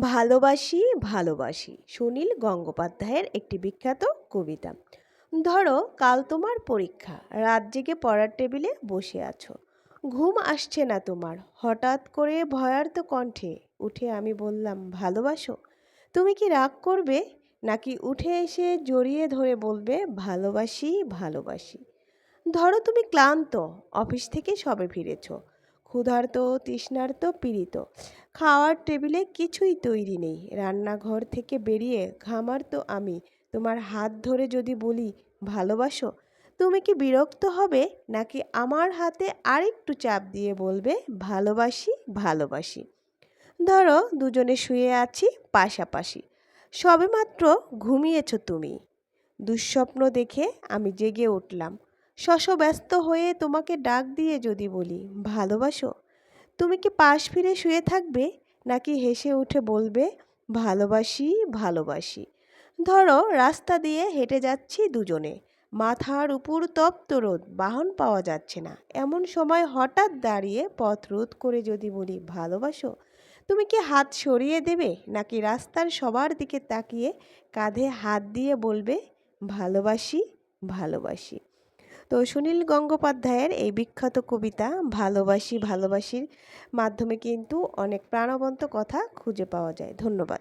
ভালোবাসি ভালোবাসি সুনীল গঙ্গোপাধ্যায়ের একটি বিখ্যাত কবিতা। ধরো, কাল তোমার পরীক্ষা, রাত জেগে পড়ার টেবিলে বসে আছো। ঘুম আসছে না তোমার, হঠাৎ করে ভয়ার্ত কণ্ঠে উঠে আমি বললাম, ভালোবাসো? তুমি কি রাগ করবে? নাকি উঠে এসে জড়িয়ে ধরে বলবে, ভালোবাসি ভালোবাসি ধরো তুমি ক্লান্ত, অফিস থেকে সবে ফিরেছো। ক্ষুধার্ত, তৃষ্ণার্ত, পীড়িত। খাওয়ার টেবিলে কিছুই তৈরি নেই। রান্নাঘর থেকে বেরিয়ে ঘামার তো আমি। তোমার হাত ধরে যদি বলি, ভালোবাসো? তুমি কি বিরক্ত হবে? নাকি আমার হাতে আরেকটু চাপ দিয়ে বলবে, ভালোবাসি ভালোবাসি? ধরো, দুজনে শুয়ে আছি পাশাপাশি। সবেমাত্র ঘুমিয়েছ তুমি। দুঃস্বপ্ন দেখে আমি জেগে উঠলাম। শশ ব্যস্ত হয়ে তোমাকে ডাক দিয়ে যদি বলি, ভালোবাসো? তুমি কি পাশ ফিরে শুয়ে থাকবে? নাকি হেসে উঠে বলবে, ভালোবাসি ভালোবাসি ধরো, রাস্তা দিয়ে হেঁটে যাচ্ছি দুজনে। মাথার উপর তপ্ত রোদ, বাহন পাওয়া যাচ্ছে না। এমন সময় হঠাৎ দাঁড়িয়ে পথ রোধ করে যদি বলি, ভালোবাসো? তুমি কি হাত সরিয়ে দেবে? নাকি রাস্তার সবার দিকে তাকিয়ে কাঁধে হাত দিয়ে বলবে, ভালোবাসি ভালোবাসি তো সুনীল গঙ্গোপাধ্যায়ের এই বিখ্যাত কবিতা, ভালোবাসি ভালোবাসির মাধ্যমে কিন্তু অনেক প্রাণবন্ত কথা খুঁজে পাওয়া যায়। ধন্যবাদ।